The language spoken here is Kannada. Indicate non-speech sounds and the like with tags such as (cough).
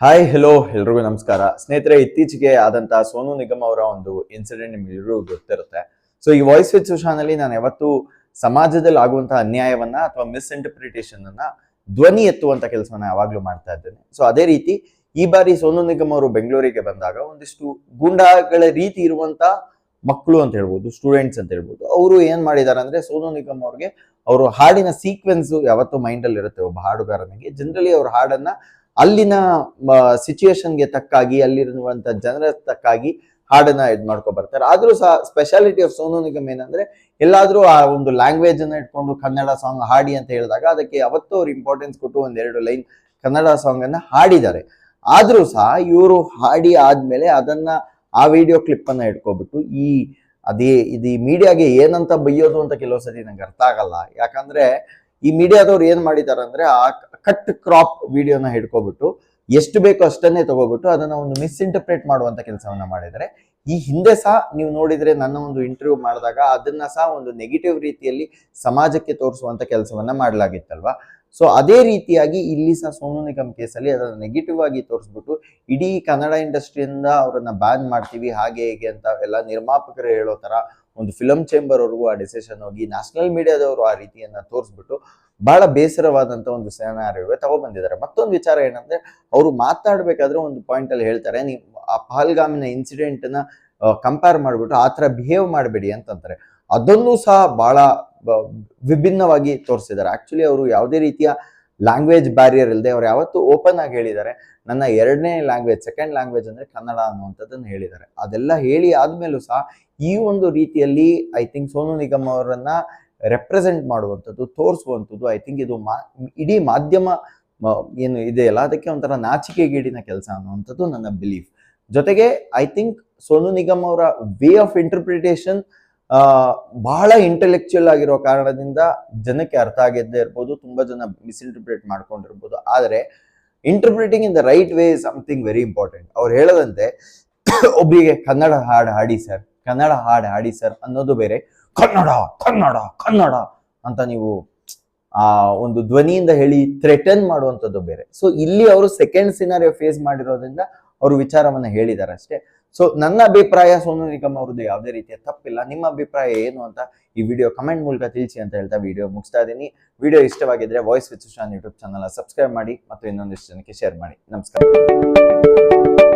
ಹಾಯ್ ಹೆಲೋ ಎಲ್ರಿಗೂ ನಮಸ್ಕಾರ. ಸ್ನೇಹಿತರೆ, ಇತ್ತೀಚೆಗೆ ಆದಂತಹ ಸೋನು ನಿಗಮ್ ಅವರ ಒಂದು ಇನ್ಸಿಡೆಂಟ್ ನಿಮ್ಗೆಲ್ಲರಿಗೂ ಗೊತ್ತಿರುತ್ತೆ. ಸೊ ಈ ವಾಯ್ಸ್ ವಿತ್ ಸುಶಾನಲ್ಲಿ ನಾನು ಯಾವತ್ತು ಸಮಾಜದಲ್ಲಿ ಆಗುವಂತಹ ಅನ್ಯಾಯವನ್ನ ಅಥವಾ ಮಿಸ್ಇಂಟರ್ಪ್ರಿಟೇಷನ್ ಅನ್ನ ಧ್ವನಿ ಎತ್ತುವಂತ ಕೆಲಸವನ್ನ ಯಾವಾಗ್ಲೂ ಮಾಡ್ತಾ ಇದ್ದೇನೆ. ಸೊ ಅದೇ ರೀತಿ ಈ ಬಾರಿ ಸೋನು ನಿಗಮ್ ಅವರು ಬೆಂಗಳೂರಿಗೆ ಬಂದಾಗ ಒಂದಿಷ್ಟು ಗೂಂಡಾಗಳ ರೀತಿ ಇರುವಂತ ಮಕ್ಕಳು ಅಂತ ಹೇಳ್ಬೋದು ಸ್ಟೂಡೆಂಟ್ಸ್ ಅಂತ ಹೇಳ್ಬೋದು, ಅವರು ಏನ್ ಮಾಡಿದ್ದಾರೆ ಅಂದ್ರೆ ಸೋನು ನಿಗಮ್ ಅವ್ರಿಗೆ ಅವರು ಹಾಡಿನ ಸೀಕ್ವೆನ್ಸ್ ಯಾವತ್ತೂ ಮೈಂಡ್ ಅಲ್ಲಿ ಇರುತ್ತೆ ಒಬ್ಬ ಹಾಡುಗಾರನಿಗೆ ಜನರಲಿ ಅವ್ರ ಹಾಡನ್ನ ಅಲ್ಲಿನ ಸಿಚುಯೇಷನ್ಗೆ ತಕ್ಕಾಗಿ, ಅಲ್ಲಿರುವಂತ ಜನರ ತಕ್ಕಾಗಿ ಹಾಡನ್ನ ಇದು ಮಾಡ್ಕೊ ಬರ್ತಾರೆ. ಆದ್ರೂ ಸಹ ಸ್ಪೆಷಾಲಿಟಿ ಆಫ್ ಸೋನು ನಿಗಮ್ ಏನಂದ್ರೆ, ಎಲ್ಲಾದ್ರೂ ಆ ಒಂದು ಲ್ಯಾಂಗ್ವೇಜ್ ಅನ್ನ ಇಟ್ಕೊಂಡು ಕನ್ನಡ ಸಾಂಗ್ ಹಾಡಿ ಅಂತ ಹೇಳಿದಾಗ ಅದಕ್ಕೆ ಅವತ್ತು ಅವ್ರು ಇಂಪಾರ್ಟೆನ್ಸ್ ಕೊಟ್ಟು ಒಂದೆರಡು ಲೈನ್ ಕನ್ನಡ ಸಾಂಗ್ ಅನ್ನ ಹಾಡಿದ್ದಾರೆ. ಆದ್ರೂ ಸಹ ಇವರು ಹಾಡಿ ಆದ್ಮೇಲೆ ಅದನ್ನ ಆ ವಿಡಿಯೋ ಕ್ಲಿಪ್ ಅನ್ನ ಇಟ್ಕೊಬಿಟ್ಟು ಈ ಅದೇ, ಇದು ಈ ಮೀಡಿಯಾಗೆ ಏನಂತ ಬೈಯೋದು ಅಂತ ಕೆಲವು ಸತಿ ನಂಗೆ ಅರ್ಥ ಆಗಲ್ಲ. ಯಾಕಂದ್ರೆ ಈ ಮೀಡಿಯಾದವ್ರು ಏನ್ ಮಾಡಿದಾರೆ ಅಂದ್ರೆ ಆ ಕಟ್ ಕ್ರಾಪ್ ವಿಡಿಯೋನ ಹಿಡ್ಕೊಬಿಟ್ಟು ಎಷ್ಟು ಬೇಕೋ ಅಷ್ಟನ್ನೇ ತಗೋಬಿಟ್ಟು ಅದನ್ನ ಒಂದು ಮಿಸ್ಇಂಟರ್ಪ್ರೇಟ್ ಮಾಡುವಂತ ಕೆಲಸವನ್ನ ಮಾಡಿದ್ದಾರೆ. ಈ ಹಿಂದೆ ಸಹ ನೀವು ನೋಡಿದ್ರೆ ನನ್ನ ಒಂದು ಇಂಟರ್ವ್ಯೂ ಮಾಡಿದಾಗ ಅದನ್ನ ಸಹ ಒಂದು ನೆಗೆಟಿವ್ ರೀತಿಯಲ್ಲಿ ಸಮಾಜಕ್ಕೆ ತೋರಿಸುವಂತ ಕೆಲಸವನ್ನ ಮಾಡಲಾಗಿತ್ತಲ್ವಾ? ಸೊ ಅದೇ ರೀತಿಯಾಗಿ ಇಲ್ಲಿ ಸಹ ಸೋನು ನಿಗಮ್ ಕೇಸಲ್ಲಿ ಅದನ್ನ ನೆಗೆಟಿವ್ ಆಗಿ ತೋರಿಸ್ಬಿಟ್ಟು ಇಡೀ ಕನ್ನಡ ಇಂಡಸ್ಟ್ರಿಯಿಂದ ಅವರನ್ನ ಬ್ಯಾನ್ ಮಾಡ್ತೀವಿ, ಹಾಗೆ ಹೇಗೆ ಅಂತ ಎಲ್ಲ ನಿರ್ಮಾಪಕರು ಹೇಳೋ ತರ ಒಂದು ಫಿಲಂ ಚೇಂಬರ್ ಅವ್ರಿಗೂ ಆ ಡಿಸಿಷನ್ ಹೋಗಿ ನ್ಯಾಷನಲ್ ಮೀಡಿಯಾದವರು ಆ ರೀತಿಯನ್ನ ತೋರಿಸ್ಬಿಟ್ಟು ಬಹಳ ಬೇಸರವಾದಂತ ಒಂದು ಸೆನಾರಿಯೋ ತಗೊಬಂದಿದ್ದಾರೆ ಮತ್ತೊಂದು ವಿಚಾರ ಏನಂದ್ರೆ, ಅವರು ಮಾತಾಡ್ಬೇಕಾದ್ರೆ ಒಂದು ಪಾಯಿಂಟ್ ಅಲ್ಲಿ ಹೇಳ್ತಾರೆ, ನೀವು ಆ ಪಹಲ್ಗಾಮಿನ ಇನ್ಸಿಡೆಂಟ್ನ ಕಂಪೇರ್ ಮಾಡ್ಬಿಟ್ಟು ಆ ತರ ಬಿಹೇವ್ ಮಾಡಬೇಡಿ ಅಂತಂತಾರೆ. ಅದನ್ನು ಸಹ ಬಹಳ ವಿಭಿನ್ನವಾಗಿ ತೋರಿಸಿದ್ದಾರೆ. ಆಕ್ಚುಲಿ ಅವರು ಯಾವುದೇ ರೀತಿಯ ಲ್ಯಾಂಗ್ವೇಜ್ ಬ್ಯಾರಿಯರ್ ಇಲ್ಲದೆ ಅವ್ರು ಯಾವತ್ತು ಓಪನ್ ಆಗಿ ಹೇಳಿದ್ದಾರೆ. ನನ್ನ ಎರಡನೇ ಲ್ಯಾಂಗ್ವೇಜ್ ಸೆಕೆಂಡ್ ಲ್ಯಾಂಗ್ವೇಜ್ ಅಂದ್ರೆ ಕನ್ನಡ ಅನ್ನುವಂಥದ್ದನ್ನು ಹೇಳಿದ್ದಾರೆ. ಅದೆಲ್ಲ ಹೇಳಿ ಆದ್ಮೇಲೂ ಸಹ ಈ ಒಂದು ರೀತಿಯಲ್ಲಿ ಐ ಥಿಂಕ್ ಸೋನು ನಿಗಮ್ ಅವರನ್ನ ರೆಪ್ರೆಸೆಂಟ್ ಮಾಡುವಂಥದ್ದು, ತೋರಿಸುವಂಥದ್ದು ಐ ಥಿಂಕ್ ಇದು ಮಾ, ಇಡೀ ಮಾಧ್ಯಮ ಏನು ಏನು ಇದೆಯಲ್ಲ, ಅದಕ್ಕೆ ಒಂಥರ ನಾಚಿಕೆಗೇಡಿನ ಕೆಲಸ ಅನ್ನುವಂಥದ್ದು ನನ್ನ ಬಿಲೀಫ್ ಜೊತೆಗೆ ಐ ಥಿಂಕ್ ಸೋನು ನಿಗಮ್ ಅವರ ವೇ ಆಫ್ ಇಂಟರ್ಪ್ರಿಟೇಷನ್ ಬಹಳ ಇಂಟೆಲೆಕ್ಚುಯಲ್ ಆಗಿರೋ ಕಾರಣದಿಂದ ಜನಕ್ಕೆ ಅರ್ಥ ಆಗಿದ್ದೇ ಇರ್ಬೋದು, ತುಂಬ ಜನ ಮಿಸ್ಇಂಟರ್ಪ್ರೇಟ್ ಮಾಡ್ಕೊಂಡಿರ್ಬೋದು. ಆದರೆ interpreting in the right way is something very important ಅವ್ರು ಹೇಳದಂತೆ (coughs) ಒಬ್ಬರಿಗೆ ಕನ್ನಡ ಹಾಡು ಹಾಡಿ ಸರ್ ಕನ್ನಡ ಹಾಡು ಹಾಡಿ ಸರ್ ಅನ್ನೋದು ಬೇರೆ. ಕನ್ನಡ ಕನ್ನಡ ಕನ್ನಡ ಅಂತ ನೀವು ಆ ಒಂದು ಧ್ವನಿಯಿಂದ ಹೇಳಿ ಥ್ರೆಟನ್ ಮಾಡುವಂಥದ್ದು ಬೇರೆ. ಸೊ ಇಲ್ಲಿ ಅವರು ಸೆಕೆಂಡ್ ಸಿನಾರಿಯೋ ಫೇಸ್ ಮಾಡಿರೋದ್ರಿಂದ ಅವರು ವಿಚಾರವನ್ನ ಹೇಳಿದ್ದಾರೆ ಅಷ್ಟೇ. ಸೊ ನನ್ನ ಅಭಿಪ್ರಾಯ ಸೋನು ನಿಗಮ್ ಅವ್ರದ್ದು ಯಾವುದೇ ರೀತಿಯ ತಪ್ಪಿಲ್ಲ. ನಿಮ್ಮ ಅಭಿಪ್ರಾಯ ಏನು ಅಂತ ಈ ವಿಡಿಯೋ ಕಮೆಂಟ್ ಮೂಲಕ ತಿಳಿಸಿ ಅಂತ ಹೇಳ್ತಾ ವಿಡಿಯೋ ಮುಗಿಸ್ತಾ ಇದ್ದೀನಿ. Video ಇಷ್ಟವಾಗಿದ್ರೆ voice with Sushan YouTube channel subscribe ಮಾಡಿ ಮತ್ತು ಇನ್ನೊಂದಿಷ್ಟು ಜನಕ್ಕೆ ಶೇರ್ ಮಾಡಿ. ನಮಸ್ಕಾರ.